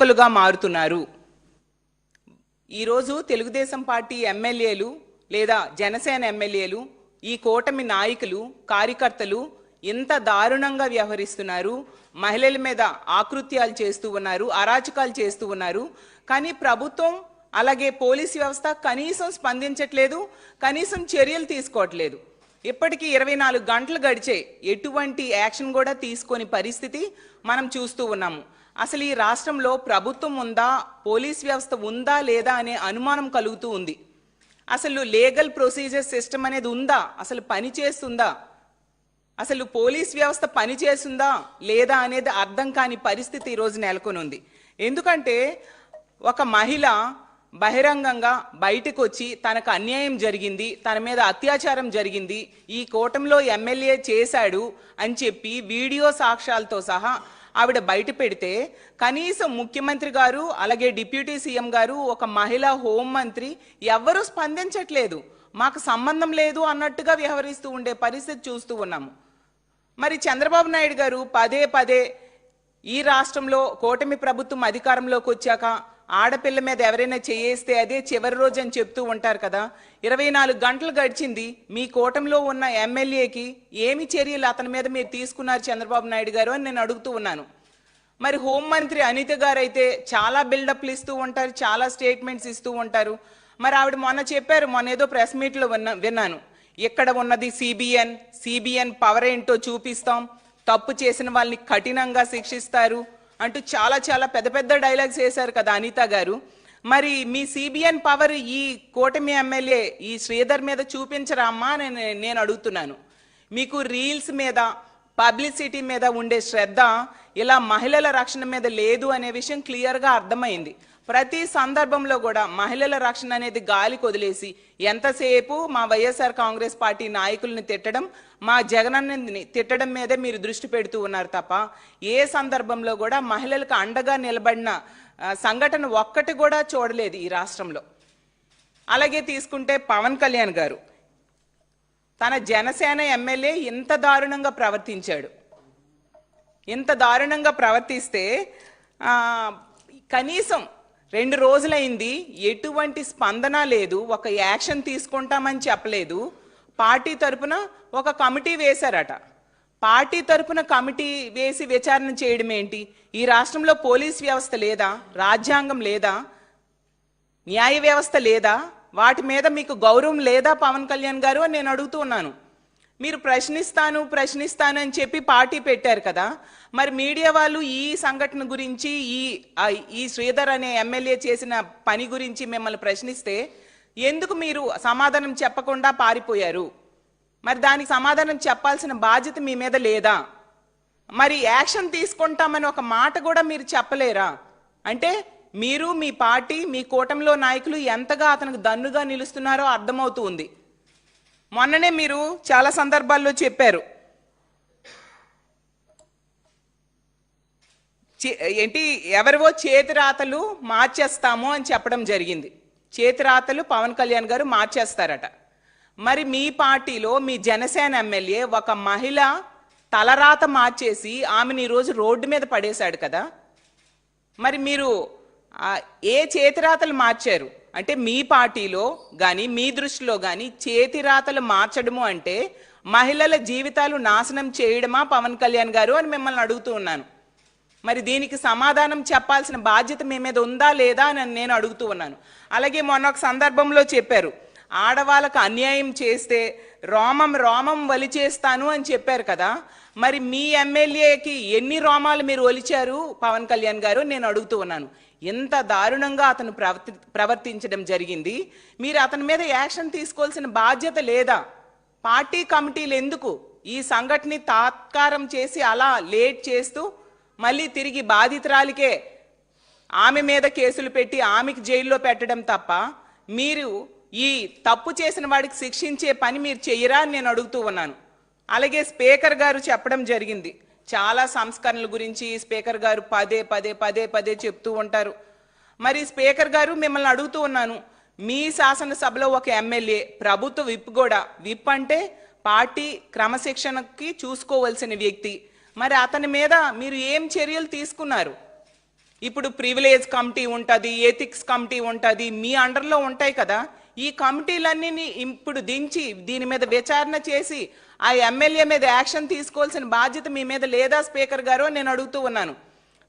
రక్షకులుగా మారుతున్నారు. ఈరోజు తెలుగుదేశం పార్టీ ఎమ్మెల్యేలు లేదా జనసేన ఎమ్మెల్యేలు ఈ కూటమి నాయకులు కార్యకర్తలు ఇంత దారుణంగా వ్యవహరిస్తున్నారు. మహిళల మీద ఆకృత్యాలు చేస్తూ ఉన్నారు అరాచకాలు చేస్తూ ఉన్నారు. కానీ ప్రభుత్వం అలాగే పోలీస్ వ్యవస్థ కనీసం స్పందించట్లేదు కనీసం చర్యలు తీసుకోవట్లేదు. ఇప్పటికీ ఇరవై నాలుగు గంటలు గడిచే ఎటువంటి యాక్షన్ కూడా తీసుకొని పరిస్థితి మనం చూస్తూ ఉన్నాము. అసలు ఈ రాష్ట్రంలో ప్రభుత్వం ఉందా పోలీస్ వ్యవస్థ ఉందా లేదా అనే అనుమానం కలుగుతూ ఉంది. అసలు లీగల్ ప్రొసీజర్ సిస్టమ్ అనేది ఉందా? అసలు పని చేస్తుందా? అసలు పోలీస్ వ్యవస్థ పనిచేస్తుందా లేదా అనేది అర్థం కాని పరిస్థితి ఈరోజు నెలకొని ఉంది ఎందుకంటే ఒక మహిళ బహిరంగంగా బయటకు వచ్చి తనకు అన్యాయం జరిగింది తన మీద అత్యాచారం జరిగింది ఈ కూటమిలో ఎమ్మెల్యే చేశాడు అని చెప్పి వీడియో సాక్ష్యాలతో సహా ఆవిడ బయట పెడితే కనీసం ముఖ్యమంత్రి గారు అలాగే డిప్యూటీ సీఎం గారు ఒక మహిళా హోంమంత్రి ఎవ్వరూ స్పందించట్లేదు. మాకు సంబంధం లేదు అన్నట్టుగా వ్యవహరిస్తూ ఉండే పరిస్థితి చూస్తూ ఉన్నాము. మరి చంద్రబాబు నాయుడు గారు పదే పదే ఈ రాష్ట్రంలో కూటమి ప్రభుత్వం అధికారంలోకి వచ్చాక ఆడపిల్ల మీద ఎవరైనా చేయేస్తే అదే చివరి రోజు అని చెప్తూ ఉంటారు కదా. ఇరవై నాలుగు గంటలు గడిచింది. మీ కూటమిలో ఉన్న ఎమ్మెల్యేకి ఏమి చర్యలు అతని మీద మీరు తీసుకున్నారు చంద్రబాబు నాయుడు గారు అని నేను అడుగుతూ ఉన్నాను. మరి హోంమంత్రి అనిత గారు అయితే చాలా బిల్డప్లు ఇస్తూ ఉంటారు చాలా స్టేట్మెంట్స్ ఇస్తూ ఉంటారు. మరి ఆవిడ మొన్న చెప్పారు మొన్న ఏదో ప్రెస్ మీట్లో విన్నా విన్నాను. ఇక్కడ ఉన్నది సిబిఎన్ సిబిఎన్ పవర్ ఏంటో చూపిస్తాం. తప్పు చేసిన వాళ్ళని కఠినంగా శిక్షిస్తారు. అంటూ చాలా చాలా పెద్ద పెద్ద డైలాగ్స్ వేశారు కదా అనిత గారు. మరి మీ సిబిఎన్ పవర్ ఈ కూటమి ఎమ్మెల్యే ఈ శ్రీధర్ మీద చూపించరా అమ్మా అని నేను అడుగుతున్నాను. మీకు రీల్స్ మీద పబ్లిసిటీ మీద ఉండే శ్రద్ధ ఇలా మహిళల రక్షణ మీద లేదు అనే విషయం క్లియర్గా అర్థమైంది. ప్రతి సందర్భంలో కూడా మహిళల రక్షణ అనేది గాలికి వదిలేసి ఎంతసేపు మా వైఎస్ఆర్ కాంగ్రెస్ పార్టీ నాయకుల్ని తిట్టడం మా జగనన్నని తిట్టడం మీదే మీరు దృష్టి పెడుతూ ఉన్నారు తప్ప ఏ సందర్భంలో కూడా మహిళలకు అండగా నిలబడిన సంఘటన ఒక్కటి కూడా చూడలేదు ఈ రాష్ట్రంలో. అలాగే తీసుకుంటే పవన్ కళ్యాణ్ గారు. తన జనసేన ఎమ్మెల్యే ఇంత దారుణంగా ప్రవర్తించాడు. ఇంత దారుణంగా ప్రవర్తిస్తే కనీసం రెండు రోజులైంది ఎటువంటి స్పందన లేదు ఒక యాక్షన్ తీసుకుంటామని చెప్పలేదు. పార్టీ తరపున ఒక కమిటీ వేశారట. పార్టీ తరపున కమిటీ వేసి విచారణ చేయడం ఏంటి? ఈ రాష్ట్రంలో పోలీస్ వ్యవస్థ లేదా? రాజ్యాంగం లేదా? న్యాయ వ్యవస్థ లేదా? వాటి మీద మీకు గౌరవం లేదా పవన్ కళ్యాణ్ గారు అని నేను అడుగుతూ ఉన్నాను. మీరు ప్రశ్నిస్తాను ప్రశ్నిస్తాను అని చెప్పి పార్టీ పెట్టారు కదా. మరి మీడియా వాళ్ళు ఈ సంఘటన గురించి ఈ ఈ శ్రీధర్ అనే ఎమ్మెల్యే చేసిన పని గురించి మిమ్మల్ని ప్రశ్నిస్తే ఎందుకు మీరు సమాధానం చెప్పకుండా పారిపోయారు? మరి దానికి సమాధానం చెప్పాల్సిన బాధ్యత మీ మీద లేదా? మరి యాక్షన్ తీసుకుంటామని ఒక మాట కూడా మీరు చెప్పలేరా? అంటే మీరు మీ పార్టీ మీ కూటమిలో నాయకులు ఎంతగా అతనికి దన్నుగా నిలుస్తున్నారో అర్థమవుతూ ఉంది. మొన్ననే మీరు చాలా సందర్భాల్లో చెప్పారు. చే- ఏంటి ఎవరివో చేతి రాతలు మార్చేస్తాము అని చెప్పడం జరిగింది. చేతి రాతలు పవన్ కళ్యాణ్ గారు మార్చేస్తారట. మరి మీ పార్టీలో మీ జనసేన ఎమ్మెల్యే ఒక మహిళ తలరాత మార్చేసి ఆమెను ఈరోజు రోడ్డు మీద పడేశాడు కదా. మరి మీరు ఏ చేతిరాతలు మార్చారు? అంటే మీ పార్టీలో కానీ మీ దృష్టిలో కానీ చేతిరాతలు మార్చడము అంటే మహిళల జీవితాలు నాశనం చేయడమా పవన్ కళ్యాణ్ గారు అని మిమ్మల్ని అడుగుతూ ఉన్నాను. మరి దీనికి సమాధానం చెప్పాల్సిన బాధ్యత మీ మీద ఉందా లేదా అని నేను అడుగుతూ ఉన్నాను. అలాగే మొన్న ఒక సందర్భంలో చెప్పారు ఆడవాళ్ళకు అన్యాయం చేస్తే రోమం రోమం వలిచేస్తాను అని చెప్పారు కదా మరి మీ ఎమ్మెల్యేకి ఎన్ని రోమాలు మీరు ఒలిచారు పవన్ కళ్యాణ్ గారు? నేను అడుగుతూ ఉన్నాను. ఎంత దారుణంగా అతను ప్రవర్తి ప్రవర్తించడం జరిగింది. మీరు అతని మీద యాక్షన్ తీసుకోవాల్సిన బాధ్యత లేదా? పార్టీ కమిటీలు ఎందుకు ఈ సంఘటన తాత్కారం చేసి అలా లేట్ చేస్తూ మళ్ళీ తిరిగి బాధితురాలికే ఆమె మీద కేసులు పెట్టి ఆమెకి జైల్లో పెట్టడం తప్ప మీరు ఈ తప్పు చేసిన వాడికి శిక్షించే పని మీరు చెయ్యరా అని నేను అడుగుతూ ఉన్నాను. అలాగే స్పీకర్ గారు చెప్పడం జరిగింది. చాలా సంస్కరణల గురించి స్పీకర్ గారు పదే పదే పదే పదే చెప్తూ ఉంటారు. మరి స్పీకర్ గారు మిమ్మల్ని అడుగుతూ ఉన్నాను. మీ శాసనసభలో ఒక ఎమ్మెల్యే ప్రభుత్వ విప్ కూడా విప్ అంటే పార్టీ క్రమశిక్షణకి చూసుకోవలసిన వ్యక్తి. మరి అతని మీద మీరు ఏం చర్యలు తీసుకున్నారు? ఇప్పుడు ప్రివిలేజ్ కమిటీ ఉంటుంది ఎథిక్స్ కమిటీ ఉంటుంది మీ అండర్లో ఉంటాయి కదా. ఈ కమిటీలన్నీ ఇప్పుడు దించి దీని మీద విచారణ చేసి ఆ ఎమ్మెల్యే మీద యాక్షన్ తీసుకోవాల్సిన బాధ్యత మీ మీద లేదా స్పీకర్ గారు నేను అడుగుతూ ఉన్నాను.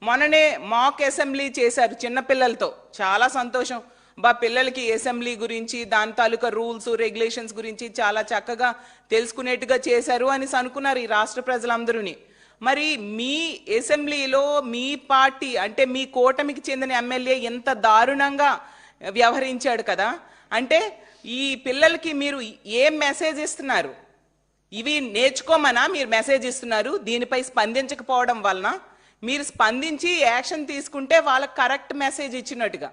మొన్ననే మాక్ అసెంబ్లీ చేశారు చిన్నపిల్లలతో చాలా సంతోషం. బా పిల్లలకి అసెంబ్లీ గురించి దాని తాలూకా రూల్స్ రెగ్యులేషన్స్ గురించి చాలా చక్కగా తెలుసుకునేట్టుగా చేశారు అని అనుకున్నారు ఈ రాష్ట్ర ప్రజలందరూని. మరి మీ అసెంబ్లీలో మీ పార్టీ అంటే మీ కూటమికి చెందిన ఎమ్మెల్యే ఎంత దారుణంగా వ్యవహరించాడు కదా. అంటే ఈ పిల్లలకి మీరు ఏం మెసేజ్ ఇస్తున్నారు? ఇవి నేర్చుకోమనా? మీరు మెసేజ్ ఇస్తున్నారు. దీనిపై స్పందించకపోవడం వలన మీరు స్పందించి యాక్షన్ తీసుకుంటే వాళ్ళకి కరెక్ట్ మెసేజ్ ఇచ్చినట్టుగా.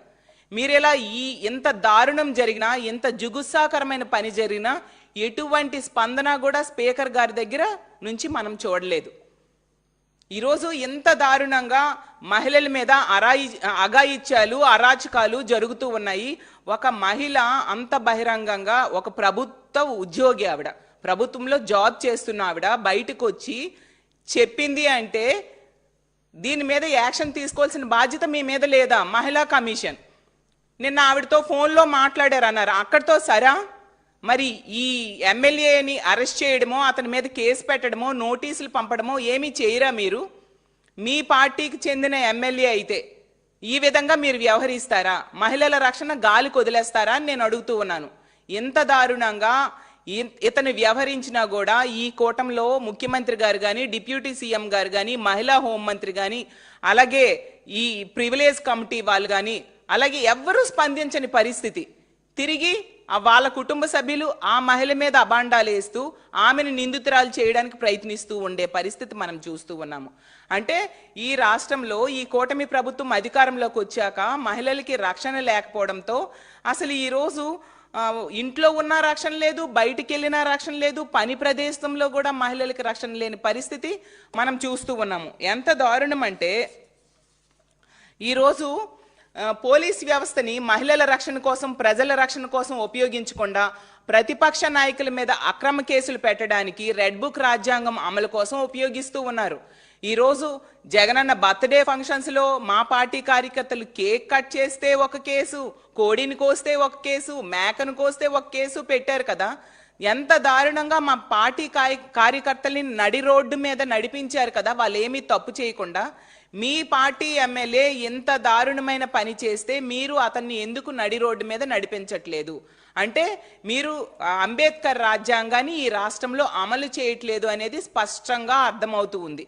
మీరు ఇలా ఈ ఎంత దారుణం జరిగినా ఎంత జుగుత్సాకరమైన పని జరిగినా ఎటువంటి స్పందన కూడా స్పీకర్ గారి దగ్గర నుంచి మనం చూడలేదు. ఈరోజు ఎంత దారుణంగా మహిళల మీద అరాయి అగాయిత్యాలు అరాచకాలు జరుగుతూ ఉన్నాయి. ఒక మహిళ అంత బహిరంగంగా ఒక ప్రభుత్వ ఉద్యోగి ఆవిడ ప్రభుత్వంలో జాబ్ చేస్తున్న ఆవిడ బయటకు వచ్చి చెప్పింది అంటే దీని మీద యాక్షన్ తీసుకోవాల్సిన బాధ్యత మీ మీద లేదా? మహిళా కమిషన్. నిన్న ఆవిడతో ఫోన్లో మాట్లాడారు అన్నారు అక్కడితో సరా? మరి ఈ ఎమ్మెల్యేని అరెస్ట్ చేయడమో అతని మీద కేసు పెట్టడమో నోటీసులు పంపడమో ఏమీ చేయరా మీరు? మీ పార్టీకి చెందిన ఎమ్మెల్యే అయితే ఈ విధంగా మీరు వ్యవహరిస్తారా? మహిళల రక్షణ గాలి వదిలేస్తారా అని నేను అడుగుతూ ఉన్నాను. ఎంత దారుణంగా ఇ- ఇతను వ్యవహరించినా కూడా ఈ కూటంలో ముఖ్యమంత్రి గారు కానీ డిప్యూటీ సీఎం గారు కానీ మహిళా హోంమంత్రి కానీ అలాగే ఈ ప్రివిలేజ్ కమిటీ వాళ్ళు కానీ అలాగే ఎవ్వరూ స్పందించని పరిస్థితి. తిరిగి వాళ్ళ కుటుంబ సభ్యులు ఆ మహిళ మీద అబాండాలు వేస్తూ ఆమెను నిందితురాలు చేయడానికి ప్రయత్నిస్తూ ఉండే పరిస్థితి మనం చూస్తూ ఉన్నాము. అంటే ఈ రాష్ట్రంలో ఈ కూటమి ప్రభుత్వం అధికారంలోకి వచ్చాక మహిళలకి రక్షణ లేకపోవడంతో అసలు ఈరోజు ఇంట్లో ఉన్న రక్షణ లేదు బయటికి వెళ్ళిన రక్షణ లేదు పని ప్రదేశంలో కూడా మహిళలకి రక్షణ లేని పరిస్థితి మనం చూస్తూ ఉన్నాము. ఎంత దారుణం అంటే ఈరోజు పోలీస్ వ్యవస్థని మహిళల రక్షణ కోసం ప్రజల రక్షణ కోసం ఉపయోగించకుండా ప్రతిపక్ష నాయకుల మీద అక్రమ కేసులు పెట్టడానికి రెడ్ బుక్ రాజ్యాంగం అమలు కోసం ఉపయోగిస్తూ ఉన్నారు. ఈరోజు జగనన్న బర్త్డే ఫంక్షన్స్లో మా పార్టీ కార్యకర్తలు కేక్ కట్ చేస్తే ఒక కేసు కోడిని కోస్తే ఒక కేసు మేకను కోస్తే ఒక కేసు పెట్టారు కదా. ఎంత దారుణంగా మా పార్టీ కార్యకర్తల్ని నడి రోడ్డు మీద నడిపించారు కదా వాళ్ళు ఏమీ తప్పు చేయకుండా. మీ పార్టీ ఎమ్మెల్యే ఎంత దారుణమైన పని చేస్తే మీరు అతన్ని ఎందుకు నడి రోడ్డు మీద నడిపించట్లేదు? అంటే మీరు అంబేద్కర్ రాజ్యాంగాన్ని ఈ రాష్ట్రంలో అమలు చేయట్లేదు అనేది స్పష్టంగా అర్థమవుతూ ఉంది.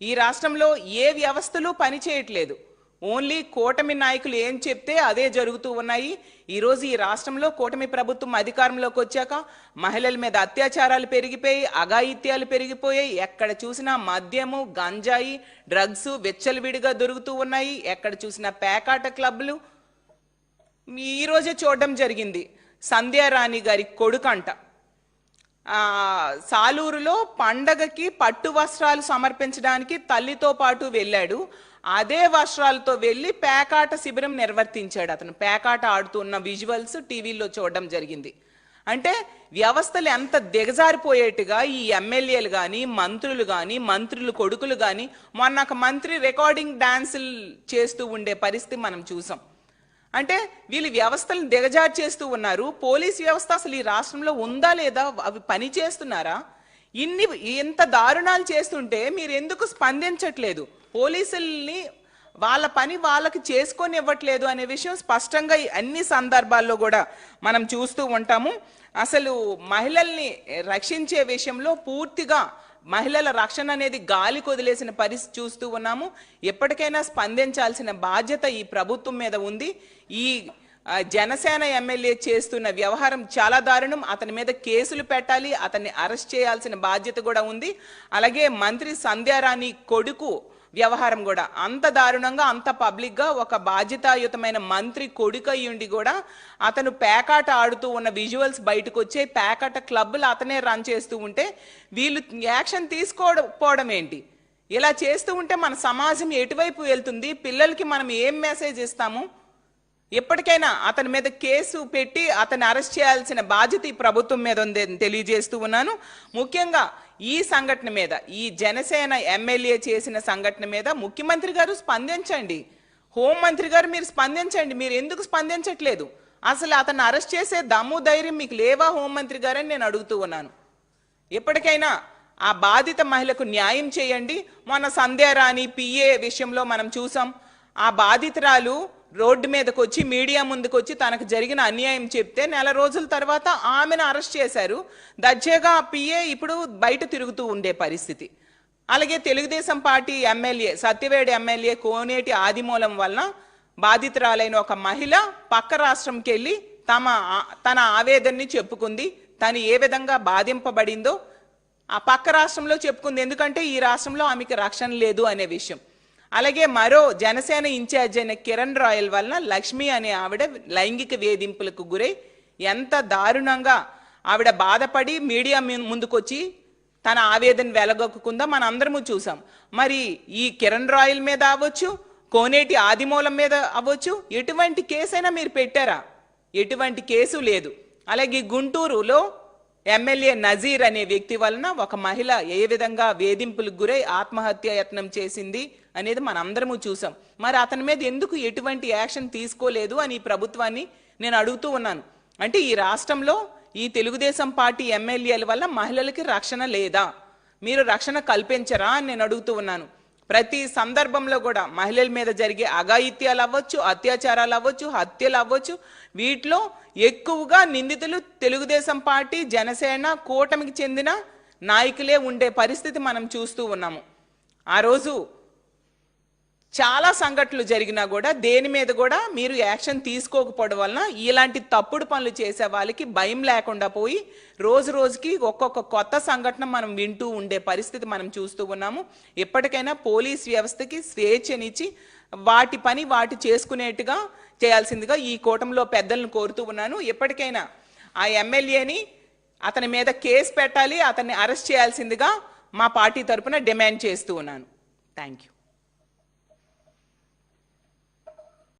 ఈ రాష్ట్రంలో ఏ వ్యవస్థలు పని చేయట్లేదు. ఓన్లీ కూటమి నాయకులు ఏం చెప్తే అదే జరుగుతూ ఉన్నాయి. ఈరోజు ఈ రాష్ట్రంలో కూటమి ప్రభుత్వం అధికారంలోకి వచ్చాక మహిళల మీద అత్యాచారాలు పెరిగిపోయి అఘాయిత్యాలు పెరిగిపోయాయి ఎక్కడ చూసినా మద్యము గంజాయి డ్రగ్స్ విచ్చలవిడిగా దొరుకుతూ ఉన్నాయి. ఎక్కడ చూసినా పేకాట క్లబ్లు. ఈరోజే చూడడం జరిగింది. సంధ్యారాణి గారి కొడుకంట. సాలూరులో పండగకి పట్టు వస్త్రాలు సమర్పించడానికి తల్లితో పాటు వెళ్ళాడు. అదే వస్త్రాలతో వెళ్ళి పేకాట శిబిరం నిర్వర్తించాడు అతను. పేకాట ఆడుతున్న విజువల్స్ టీవీలో చూడడం జరిగింది. అంటే వ్యవస్థలు ఎంత దిగజారిపోయేట్టుగా ఈ ఎమ్మెల్యేలు కానీ మంత్రులు కానీ మంత్రులు కొడుకులు కానీ మొన్న ఒక మంత్రి రికార్డింగ్ డాన్సులు చేస్తూ ఉండే పరిస్థితి మనం చూసాం. అంటే వీళ్ళు వ్యవస్థలను దిగజారు చేస్తూ ఉన్నారు. పోలీస్ వ్యవస్థ అసలు ఈ రాష్ట్రంలో ఉందా లేదా? అవి పని చేస్తున్నారా? ఇన్ని ఇంత దారుణాలు చేస్తుంటే మీరు ఎందుకు స్పందించట్లేదు? పోలీసుల్ని వాళ్ళ పని వాళ్ళకి చేసుకొని ఇవ్వట్లేదు అనే విషయం స్పష్టంగా ఈ అన్ని సందర్భాల్లో కూడా మనం చూస్తూ ఉంటాము. అసలు మహిళల్ని రక్షించే విషయంలో పూర్తిగా మహిళల రక్షణ అనేది గాలి కొదిలేసిన పరిస్థితి చూస్తూ ఉన్నాము. ఎప్పటికైనా స్పందించాల్సిన బాధ్యత ఈ ప్రభుత్వం మీద ఉంది. ఈ జనసేన ఎమ్మెల్యే చేస్తున్న వ్యవహారం చాలా దారుణం. అతని మీద కేసులు పెట్టాలి అతన్ని అరెస్ట్ చేయాల్సిన బాధ్యత కూడా ఉంది. అలాగే మంత్రి సంధ్యారాణి కొడుకు వ్యవహారం కూడా. అంత దారుణంగా అంత పబ్లిక్గా ఒక బాధ్యతాయుతమైన మంత్రి కొడుకయ్యుండి కూడా అతను పేకాట ఆడుతూ ఉన్న విజువల్స్ బయటకు వచ్చే పేకాట క్లబ్బులు అతనే రన్ చేస్తూ ఉంటే వీళ్ళు యాక్షన్ తీసుకోకపోవడం ఏంటి? ఇలా చేస్తూ ఉంటే మన సమాజం ఎటువైపు వెళ్తుంది? పిల్లలకి మనం ఏం మెసేజ్ ఇస్తాము? ఎప్పటికైనా అతని మీద కేసు పెట్టి అతన్ని అరెస్ట్ చేయాల్సిన బాధ్యత ఈ ప్రభుత్వం మీద ఉందని తెలియజేస్తూ ఉన్నాను. ముఖ్యంగా ఈ సంఘటన మీద ఈ జనసేన ఎమ్మెల్యే చేసిన సంఘటన మీద ముఖ్యమంత్రి గారు స్పందించండి. హోంమంత్రి గారు మీరు స్పందించండి. మీరు ఎందుకు స్పందించట్లేదు? అసలు అతను అరెస్ట్ చేసే దమ్ము ధైర్యం మీకు లేవా హోంమంత్రి గారని నేను అడుగుతూ ఉన్నాను. ఎప్పటికైనా ఆ బాధిత మహిళకు న్యాయం చేయండి. మొన్న సంధ్యారాణి పిఏ విషయంలో మనం చూసాం. ఆ బాధితురాలు రోడ్డు మీదకి వచ్చి మీడియా ముందుకు వచ్చి తనకు జరిగిన అన్యాయం చెప్తే నెల రోజుల తర్వాత ఆమెను అరెస్ట్ చేశారు. దర్జాగా ఆ పిఏ ఇప్పుడు బయట తిరుగుతూ ఉండే పరిస్థితి. అలాగే Telugu Desam party MLA Satyavedu MLA Koneti Adimulam వలన బాధితురాలైన ఒక మహిళ పక్క రాష్ట్రంకి వెళ్ళి తమ తన ఆవేదనని చెప్పుకుంది. తను ఏ విధంగా బాధింపబడిందో ఆ పక్క రాష్ట్రంలో చెప్పుకుంది. ఎందుకంటే ఈ రాష్ట్రంలో ఆమెకి రక్షణ లేదు అనే విషయం. అలాగే మరో జనసేన ఇన్ఛార్జ్ అయిన కిరణ్ రాయల్ వలన లక్ష్మి అనే ఆవిడ లైంగిక వేధింపులకు గురై ఎంత దారుణంగా ఆవిడ బాధపడి మీడియా ముందుకొచ్చి తన ఆవేదన వెలగొక్కుందో మన అందరము చూసాం. మరి ఈ కిరణ్ రాయల్ మీద అవ్వచ్చు కోనేటి ఆదిమూలం మీద అవ్వచ్చు ఎటువంటి కేసైనా మీరు పెట్టారా? ఎటువంటి కేసు లేదు. అలాగే గుంటూరులో ఎమ్మెల్యే నజీర్ అనే వ్యక్తి వలన ఒక మహిళ ఏ విధంగా వేధింపులకు గురై ఆత్మహత్య యత్నం చేసింది అనేది మనందరము చూసాం. మరి అతని మీద ఎందుకు ఎటువంటి యాక్షన్ తీసుకోలేదు అని ఈ ప్రభుత్వాన్ని నేను అడుగుతూ ఉన్నాను. అంటే ఈ రాష్ట్రంలో ఈ తెలుగుదేశం పార్టీ ఎమ్మెల్యేల వల్ల మహిళలకి రక్షణ లేదా? మీరు రక్షణ కల్పించరా అని నేను అడుగుతూ ఉన్నాను. ప్రతి సందర్భంలో కూడా మహిళల మీద జరిగే అఘాయిత్యాలు అవ్వచ్చు అత్యాచారాలు అవ్వచ్చు హత్యలు అవ్వచ్చు వీటిలో ఎక్కువగా నిందితులు తెలుగుదేశం పార్టీ జనసేన కూటమికి చెందిన నాయకులే ఉండే పరిస్థితి మనం చూస్తూ ఉన్నాము. ఆ రోజు చాలా సంఘటనలు జరిగినా కూడా దేని మీద కూడా మీరు యాక్షన్ తీసుకోకపోవడం వలన ఇలాంటి తప్పుడు పనులు చేసే వాళ్ళకి భయం లేకుండా పోయి రోజు రోజుకి ఒక్కొక్క కొత్త సంఘటన మనం వింటూ ఉండే పరిస్థితి మనం చూస్తూ ఉన్నాము. ఎప్పటికైనా పోలీస్ వ్యవస్థకి స్వేచ్ఛనిచ్చి వాటి పని వాటి చేసుకునేట్టుగా చేయాల్సిందిగా ఈ కూటమిలో పెద్దలను కోరుతూ ఉన్నాను. ఎప్పటికైనా ఆ ఎమ్మెల్యేని అతని మీద కేసు పెట్టాలి అతన్ని అరెస్ట్ చేయాల్సిందిగా మా పార్టీ తరపున డిమాండ్ చేస్తూ ఉన్నాను. Thank you